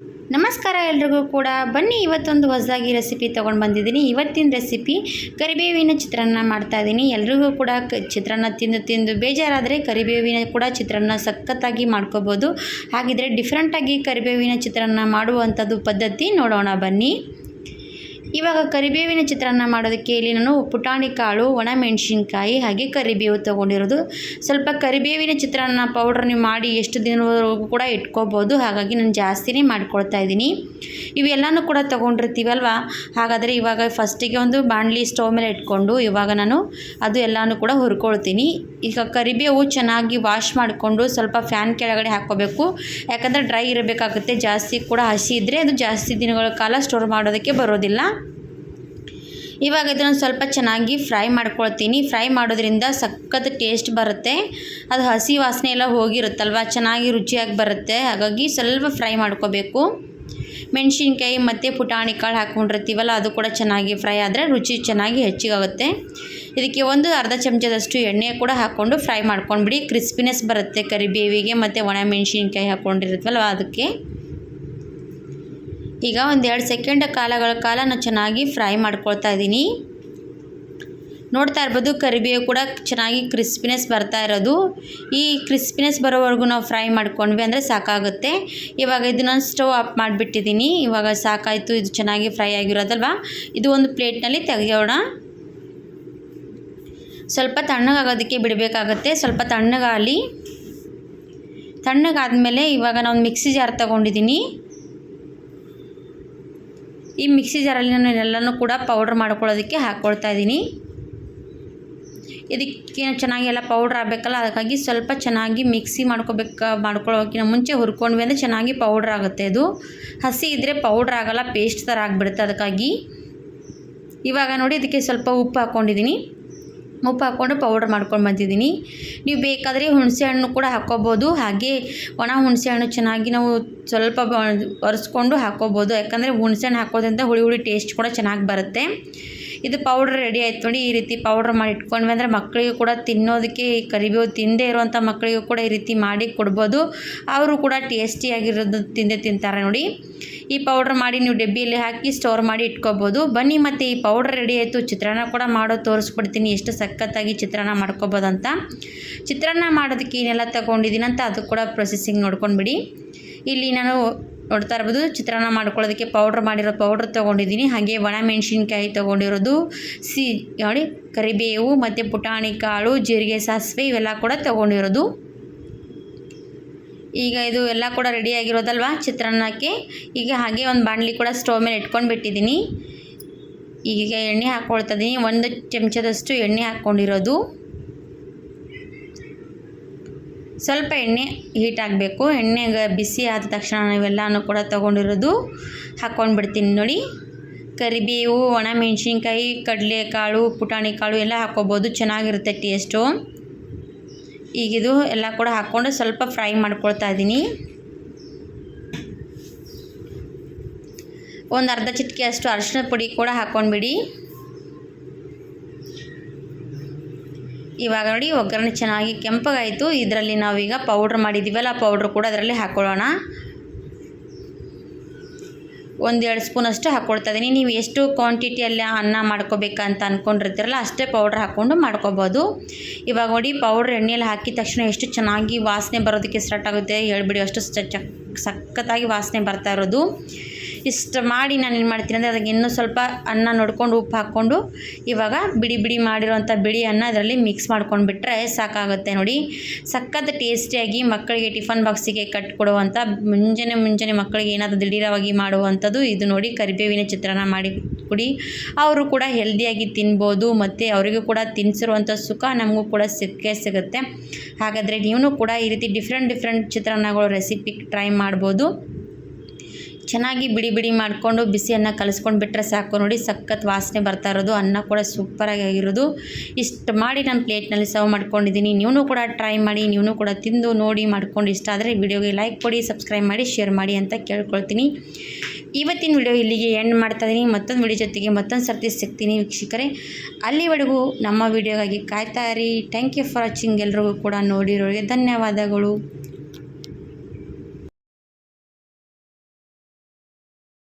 ನಮಸ್ಕಾರ ಎಲ್ರಿಗೂ ಕೂಡ. ಬನ್ನಿ, ಇವತ್ತೊಂದು ಹೊಸದಾಗಿ ರೆಸಿಪಿ ತೊಗೊಂಡು ಬಂದಿದ್ದೀನಿ. ಇವತ್ತಿನ ರೆಸಿಪಿ ಕರಿಬೇವಿನ ಚಿತ್ರಾನ್ನ ಮಾಡ್ತಾ ಇದ್ದೀನಿ. ಎಲ್ರಿಗೂ ಕೂಡ ಕ, ಚಿತ್ರಾನ್ನ ತಿಂದು ತಿಂದು ಬೇಜಾರಾದರೆ ಕರಿಬೇವಿನ ಕೂಡ ಚಿತ್ರಾನ್ನ ಸಖತ್ತಾಗಿ ಮಾಡ್ಕೋಬೋದು. ಹಾಗಿದ್ರೆ ಡಿಫ್ರೆಂಟಾಗಿ ಕರಿಬೇವಿನ ಚಿತ್ರಾನ್ನ ಮಾಡುವಂಥದ್ದು ಪದ್ಧತಿ ನೋಡೋಣ ಬನ್ನಿ. ಇವಾಗ ಕರಿಬೇವಿನ ಚಿತ್ರಾನ್ನ ಮಾಡೋದಕ್ಕೆ ಇಲ್ಲಿ ನಾನು ಪುಟಾಣಿ ಕಾಳು ಒಣಮೆಣಸಿನ್ಕಾಯಿ ಹಾಗೆ ಕರಿಬೇವು ತೊಗೊಂಡಿರೋದು. ಸ್ವಲ್ಪ ಕರಿಬೇವಿನ ಚಿತ್ರಾನ್ನ ಪೌಡ್ರ್ ನೀವು ಮಾಡಿ ಎಷ್ಟು ದಿನವರೆಗೂ ಕೂಡ ಇಟ್ಕೋಬೋದು. ಹಾಗಾಗಿ ನಾನು ಜಾಸ್ತಿನೇ ಮಾಡ್ಕೊಳ್ತಾ ಇದ್ದೀನಿ. ಇವೆಲ್ಲನೂ ಕೂಡ ತೊಗೊಂಡಿರ್ತೀವಲ್ವ? ಹಾಗಾದರೆ ಇವಾಗ ಫಸ್ಟಿಗೆ ಒಂದು ಬಾಣಲಿ ಸ್ಟವ್ ಮೇಲೆ ಇಟ್ಕೊಂಡು ಇವಾಗ ನಾನು ಅದು ಎಲ್ಲನೂ ಕೂಡ ಹುರ್ಕೊಳ್ತೀನಿ. ಈಗ ಕರಿಬೇವು ಚೆನ್ನಾಗಿ ವಾಶ್ ಮಾಡಿಕೊಂಡು ಸ್ವಲ್ಪ ಫ್ಯಾನ್ ಕೆಳಗಡೆ ಹಾಕ್ಕೋಬೇಕು. ಯಾಕಂದರೆ ಡ್ರೈ ಇರಬೇಕಾಗುತ್ತೆ. ಜಾಸ್ತಿ ಕೂಡ ಹಸಿ ಇದ್ದರೆ ಅದು ಜಾಸ್ತಿ ದಿನಗಳ ಕಾಲ ಸ್ಟೋರ್ ಮಾಡೋದಕ್ಕೆ ಬರೋದಿಲ್ಲ. ಇವಾಗ ಇದನ್ನು ಸ್ವಲ್ಪ ಚೆನ್ನಾಗಿ ಫ್ರೈ ಮಾಡ್ಕೊಳ್ತೀನಿ. ಫ್ರೈ ಮಾಡೋದ್ರಿಂದ ಸಖತ್ ಟೇಸ್ಟ್ ಬರುತ್ತೆ. ಅದು ಹಸಿ ವಾಸನೆ ಎಲ್ಲ ಹೋಗಿರುತ್ತಲ್ವ? ಚೆನ್ನಾಗಿ ರುಚಿಯಾಗಿ ಬರುತ್ತೆ. ಹಾಗಾಗಿ ಸ್ವಲ್ಪ ಫ್ರೈ ಮಾಡ್ಕೋಬೇಕು. ಮೆಣಸಿನ್ಕಾಯಿ ಮತ್ತು ಪುಟಾಣಿ ಕಾಳು ಹಾಕ್ಕೊಂಡಿರ್ತೀವಲ್ಲ ಅದು ಕೂಡ ಚೆನ್ನಾಗಿ ಫ್ರೈ ಆದರೆ ರುಚಿ ಚೆನ್ನಾಗಿ ಹೆಚ್ಚಿಗಾಗುತ್ತೆ. ಇದಕ್ಕೆ ಒಂದು ಅರ್ಧ ಚಮಚದಷ್ಟು ಎಣ್ಣೆ ಕೂಡ ಹಾಕ್ಕೊಂಡು ಫ್ರೈ ಮಾಡ್ಕೊಂಡ್ಬಿಡಿ. ಕ್ರಿಸ್ಪಿನೆಸ್ ಬರುತ್ತೆ ಕರಿಬೇವಿಗೆ ಮತ್ತು ಒಣ ಮೆಣಸಿನ್ಕಾಯಿ ಹಾಕ್ಕೊಂಡಿರುತ್ತಲ್ವ ಅದಕ್ಕೆ. ಈಗ ಒಂದು ಎರಡು ಸೆಕೆಂಡ್ ಕಾಲಗಳ ಕಾಲ ನಾನು ಚೆನ್ನಾಗಿ ಫ್ರೈ ಮಾಡ್ಕೊಳ್ತಾ ಇದ್ದೀನಿ. ನೋಡ್ತಾ ಇರ್ಬೋದು ಕರಿಬೇವು ಕೂಡ ಚೆನ್ನಾಗಿ ಕ್ರಿಸ್ಪಿನೆಸ್ ಬರ್ತಾ ಇರೋದು. ಈ ಕ್ರಿಸ್ಪಿನೆಸ್ ಬರೋವರೆಗೂ ನಾವು ಫ್ರೈ ಮಾಡ್ಕೊಂಡ್ವಿ ಅಂದರೆ ಸಾಕಾಗುತ್ತೆ. ಇವಾಗ ಇದನ್ನ ಸ್ಟವ್ ಆಫ್ ಮಾಡಿಬಿಟ್ಟಿದ್ದೀನಿ. ಇವಾಗ ಸಾಕಾಯಿತು, ಇದು ಚೆನ್ನಾಗಿ ಫ್ರೈ ಆಗಿರೋದಲ್ವ? ಇದು ಒಂದು ಪ್ಲೇಟ್ನಲ್ಲಿ ತೆಗೆಯೋಣ. ಸ್ವಲ್ಪ ತಣ್ಣಗಾಗೋದಕ್ಕೆ ಬಿಡಬೇಕಾಗತ್ತೆ. ಸ್ವಲ್ಪ ತಣ್ಣಗಾಗಲಿ. ತಣ್ಣಗಾದ್ಮೇಲೆ ಇವಾಗ ನಾನು ಮಿಕ್ಸಿ ಜಾರ್ ತೊಗೊಂಡಿದ್ದೀನಿ. ಈ ಮಿಕ್ಸಿ ಜಾರಲ್ಲಿ ನಾನು ಎಲ್ಲನೂ ಕೂಡ ಪೌಡ್ರ್ ಮಾಡ್ಕೊಳ್ಳೋದಕ್ಕೆ ಹಾಕ್ಕೊಳ್ತಾ ಇದ್ದೀನಿ. ಇದಕ್ಕೆ ಚೆನ್ನಾಗಿ ಎಲ್ಲ ಪೌಡ್ರ್ ಆಗಬೇಕಲ್ಲ, ಅದಕ್ಕಾಗಿ ಸ್ವಲ್ಪ ಚೆನ್ನಾಗಿ ಮಿಕ್ಸಿ ಮಾಡ್ಕೋಬೇಕು ಮಾಡ್ಕೊಳ್ಳೋಕ್ಕಿಂತ ಮುಂಚೆ ಹುರ್ಕೊಂಡ್ವಿ ಅಂದರೆ ಚೆನ್ನಾಗಿ ಪೌಡ್ರ್ ಆಗುತ್ತೆ ಅದು. ಹಸಿ ಇದ್ದರೆ ಪೌಡ್ರ್ ಆಗೋಲ್ಲ ಪೇಸ್ಟ್ ಥರ ಆಗಿಬಿಡುತ್ತೆ ಅದಕ್ಕಾಗಿ. ಇವಾಗ ನೋಡಿ, ಇದಕ್ಕೆ ಸ್ವಲ್ಪ ಉಪ್ಪು ಹಾಕ್ಕೊಂಡಿದ್ದೀನಿ ಉಪ್ಪು ಹಾಕ್ಕೊಂಡು ಪೌಡ್ರ್ ಮಾಡ್ಕೊಂಡು ಬಂದಿದ್ದೀನಿ. ನೀವು ಬೇಕಾದರೆ ಹುಣಸೆ ಹಣ್ಣು ಕೂಡ ಹಾಕ್ಕೋಬೋದು. ಹಾಗೆ ಒಣ ಹುಣಸೆ ಹಣ್ಣು ಚೆನ್ನಾಗಿ ನಾವು ಸ್ವಲ್ಪ ಒರೆಸ್ಕೊಂಡು ಹಾಕ್ಕೋಬೋದು. ಯಾಕಂದರೆ ಹುಣಸೆ ಹಣ್ಣು ಹಾಕೋದ್ರಿಂದ ಹುಳಿ ಹುಳಿ ಟೇಸ್ಟ್ ಕೂಡ ಚೆನ್ನಾಗಿ ಬರುತ್ತೆ. ಇದು ಪೌಡ್ರ್ ರೆಡಿ ಆಯ್ತು ನೋಡಿ, ಈ ರೀತಿ ಪೌಡ್ರ್ ಮಾಡಿ ಇಟ್ಕೊಂಡ್ವಿ ಅಂದರೆ ಮಕ್ಕಳಿಗೂ ಕೂಡ ತಿನ್ನೋದಕ್ಕೆ ಕರಿಬೇವು ತಿಂದೇ ಇರುವಂಥ ಮಕ್ಕಳಿಗೂ ಕೂಡ ಈ ರೀತಿ ಮಾಡಿ ಕೊಡ್ಬೋದು. ಅವರು ಕೂಡ ಟೇಸ್ಟಿಯಾಗಿರೋದು ತಿಂದೇ ತಿಂತಾರೆ ನೋಡಿ. ಈ ಪೌಡ್ರ್ ಮಾಡಿ ನೀವು ಡಬ್ಬಿಯಲ್ಲಿ ಹಾಕಿ ಸ್ಟೋರ್ ಮಾಡಿ ಇಟ್ಕೋಬೋದು. ಬನ್ನಿ ಮತ್ತು ಈ ಪೌಡ್ರ್ ರೆಡಿ ಆಯಿತು. ಚಿತ್ರಾನ್ನ ಕೂಡ ಮಾಡೋ ತೋರಿಸ್ಬಿಡ್ತೀನಿ. ಎಷ್ಟು ಸಖತ್ತಾಗಿ ಚಿತ್ರಾನ್ನ ಅಂತ. ಚಿತ್ರಾನ್ನ ಮಾಡೋದಕ್ಕೆ ಏನೆಲ್ಲ ತೊಗೊಂಡಿದ್ದೀನಿ ಅಂತ ಅದು ಕೂಡ ಪ್ರೊಸೆಸಿಂಗ್ ನೋಡ್ಕೊಂಡ್ಬಿಡಿ ಇಲ್ಲಿ ನಾನು ನೋಡ್ತಾ ಇರ್ಬೋದು, ಚಿತ್ರಾನ್ನ ಮಾಡ್ಕೊಳ್ಳೋದಕ್ಕೆ ಪೌಡ್ರ್ ಮಾಡಿರೋ ಪೌಡ್ರ್ ತೊಗೊಂಡಿದ್ದೀನಿ. ಹಾಗೆ ಒಣ ಮೆಣಸಿನ್ಕಾಯಿ ತೊಗೊಂಡಿರೋದು, ಸಿ ನೋಡಿ ಕರಿಬೇವು ಮತ್ತು ಪುಟಾಣಿ ಕಾಳು, ಜೀರಿಗೆ ಸಾಸಿವೆ ಇವೆಲ್ಲ ಕೂಡ ತೊಗೊಂಡಿರೋದು. ಈಗ ಇದು ಎಲ್ಲ ಕೂಡ ರೆಡಿ ಆಗಿರೋದಲ್ವ? ಚಿತ್ರಾನ್ನಕ್ಕೆ ಈಗ ಹಾಗೆ ಒಂದು ಬಾಣಲಿ ಕೂಡ ಸ್ಟವ್ ಮೇಲೆ ಇಟ್ಕೊಂಡು ಬಿಟ್ಟಿದ್ದೀನಿ. ಈಗ ಎಣ್ಣೆ ಹಾಕ್ಕೊಳ್ತಾ ಇದ್ದೀನಿ ಒಂದು ಚಮಚದಷ್ಟು ಎಣ್ಣೆ ಹಾಕ್ಕೊಂಡಿರೋದು. ಸ್ವಲ್ಪ ಎಣ್ಣೆ ಹೀಟ್ ಆಗಬೇಕು ಎಣ್ಣೆಗೆ ಬಿಸಿ ಆದ ತಕ್ಷಣ ನಾವೆಲ್ಲನೂ ಕೂಡ ತೊಗೊಂಡಿರೋದು ಹಾಕ್ಕೊಂಡು ಬಿಡ್ತೀನಿ ನೋಡಿ. ಕರಿಬೇವು, ಒಣ ಮೆಣಸಿನ್ಕಾಯಿ, ಕಡಲೆಕಾಳು ಪುಟಾಣಿ ಕಾಳು ಎಲ್ಲ ಹಾಕ್ಕೋಬೋದು. ಚೆನ್ನಾಗಿರುತ್ತೆ ಟೇಸ್ಟು ಈಗಿದು ಎಲ್ಲ ಕೂಡ ಹಾಕ್ಕೊಂಡು ಸ್ವಲ್ಪ ಫ್ರೈ ಮಾಡ್ಕೊಳ್ತಾ ಇದ್ದೀನಿ. ಒಂದು ಅರ್ಧ ಚಿಟಿಕೆ ಅಷ್ಟು ಅರಿಶಿನ ಪುಡಿ ಕೂಡ ಹಾಕ್ಕೊಂಡ್ಬಿಡಿ ಇವಾಗ ನೋಡಿ ಒಗ್ಗರಣೆ ಚೆನ್ನಾಗಿ ಕೆಂಪಗಾಯಿತು. ಇದರಲ್ಲಿ ನಾವೀಗ ಪೌಡ್ರ್ ಮಾಡಿದ್ದೀವಲ್ಲ ಪೌಡ್ರ್ ಕೂಡ ಅದರಲ್ಲಿ ಹಾಕ್ಕೊಳ್ಳೋಣ ಒಂದೆರಡು ಸ್ಪೂನಷ್ಟು ಹಾಕ್ಕೊಳ್ತಾ ಇದ್ದೀನಿ ನೀವು ಎಷ್ಟು ಕ್ವಾಂಟಿಟಿಯಲ್ಲಿ ಅನ್ನ ಮಾಡ್ಕೋಬೇಕಂತ ಅಂದ್ಕೊಂಡಿರ್ತೀರಲ್ಲ ಅಷ್ಟೇ ಪೌಡ್ರ್ ಹಾಕ್ಕೊಂಡು ಮಾಡ್ಕೋಬೋದು. ಇವಾಗ ನೋಡಿ ಪೌಡ್ರ್ ಎಣ್ಣೆಯಲ್ಲಿ ಹಾಕಿದ ತಕ್ಷಣ ಎಷ್ಟು ಚೆನ್ನಾಗಿ ವಾಸನೆ ಬರೋದಕ್ಕೆ ಸ್ಟಾರ್ಟ್ ಆಗುತ್ತೆ. ಹೇಳ್ಬಿಡಿ, ಅಷ್ಟು ಸಖತ್ತಾಗಿ ವಾಸನೆ ಬರ್ತಾ ಇರೋದು. ಇಷ್ಟು ಮಾಡಿ ನಾನು ಏನು ಮಾಡ್ತೀನಿ ಅಂದರೆ ಅದಕ್ಕೆ ಇನ್ನೂ ಸ್ವಲ್ಪ ಅನ್ನ ನೋಡ್ಕೊಂಡು ಉಪ್ಪು ಹಾಕ್ಕೊಂಡು ಇವಾಗ ಬಿಡಿ ಬಿಡಿ ಮಾಡಿರೋಂಥ ಬಿಳಿ ಅನ್ನ ಅದರಲ್ಲಿ ಮಿಕ್ಸ್ ಮಾಡ್ಕೊಂಡು ಬಿಟ್ಟರೆ ಸಾಕಾಗುತ್ತೆ ನೋಡಿ. ಸಖತ್ ಟೇಸ್ಟಿಯಾಗಿ ಮಕ್ಕಳಿಗೆ ಟಿಫನ್ ಬಾಕ್ಸಿಗೆ ಕಟ್ಕೊಡುವಂಥ ಮುಂಜಾನೆ ಮುಂಜಾನೆ ಮಕ್ಕಳಿಗೆ ಏನಾದರೂ ದಿಢೀರವಾಗಿ ಮಾಡುವಂಥದ್ದು ಇದು ನೋಡಿ ಕರಿಬೇವಿನ ಚಿತ್ರಾನ್ನ ಮಾಡಿ ಕೊಡಿ. ಅವರು ಕೂಡ ಹೆಲ್ದಿಯಾಗಿ ತಿನ್ಬೋದು ಮತ್ತು ಅವರಿಗೂ ಕೂಡ ತಿನ್ಸಿರುವಂಥ ಸುಖ ನಮಗೂ ಕೂಡ ಸಿಕ್ಕೇ ಸಿಗುತ್ತೆ. ಹಾಗಾದರೆ ನೀವು ಕೂಡ ಈ ರೀತಿ ಡಿಫ್ರೆಂಟ್ ಡಿಫ್ರೆಂಟ್ ಚಿತ್ರಾನ್ನಗಳು ರೆಸಿಪಿ ಟ್ರೈ ಮಾಡ್ಬೋದು. ಚೆನ್ನಾಗಿ ಬಿಡಿ ಬಿಡಿ ಮಾಡಿಕೊಂಡು ಬಿಸಿ ಅನ್ನ ಕಲಿಸ್ಕೊಂಡು ಬಿಟ್ಟರೆ ಸಾಕು ನೋಡಿ. ಸಖತ್ ವಾಸನೆ ಬರ್ತಾ ಇರೋದು. ಅನ್ನ ಕೂಡ ಸೂಪರಾಗಿ ಆಗಿರೋದು. ಇಷ್ಟು ಮಾಡಿ ನಾನು ಪ್ಲೇಟ್ನಲ್ಲಿ ಸರ್ವ್ ಮಾಡ್ಕೊಂಡಿದ್ದೀನಿ. ನೀವು ಕೂಡ ಟ್ರೈ ಮಾಡಿ ನೀವು ಕೂಡ ತಿಂದು ನೋಡಿ ಮಾಡ್ಕೊಂಡು ಇಷ್ಟ ಆದರೆ ವಿಡಿಯೋಗೆ ಲೈಕ್ ಕೊಡಿ ಸಬ್ಸ್ಕ್ರೈಬ್ ಮಾಡಿ ಶೇರ್ ಮಾಡಿ ಅಂತ ಕೇಳ್ಕೊಳ್ತೀನಿ. ಇವತ್ತಿನ ವಿಡಿಯೋ ಇಲ್ಲಿಗೆ ಎಂಡ್ ಮಾಡ್ತಾ ಇದ್ದೀನಿ ಮತ್ತೊಂದು ವಿಡಿಯೋ ಜೊತೆಗೆ ಮತ್ತೊಂದು ಸರ್ತಿ ಸಿಗ್ತೀನಿ ವೀಕ್ಷಕರೇ. ಅಲ್ಲಿವರೆಗೂ ನಮ್ಮ ವಿಡಿಯೋಗಾಗಿ ಕಾಯ್ತಾ ಇರಿ. ಥ್ಯಾಂಕ್ ಯು ಫಾರ್ ವಾಚಿಂಗ್ ಎಲ್ರಿಗೂ ಕೂಡ ನೋಡಿರೋರಿಗೆ ಧನ್ಯವಾದಗಳು.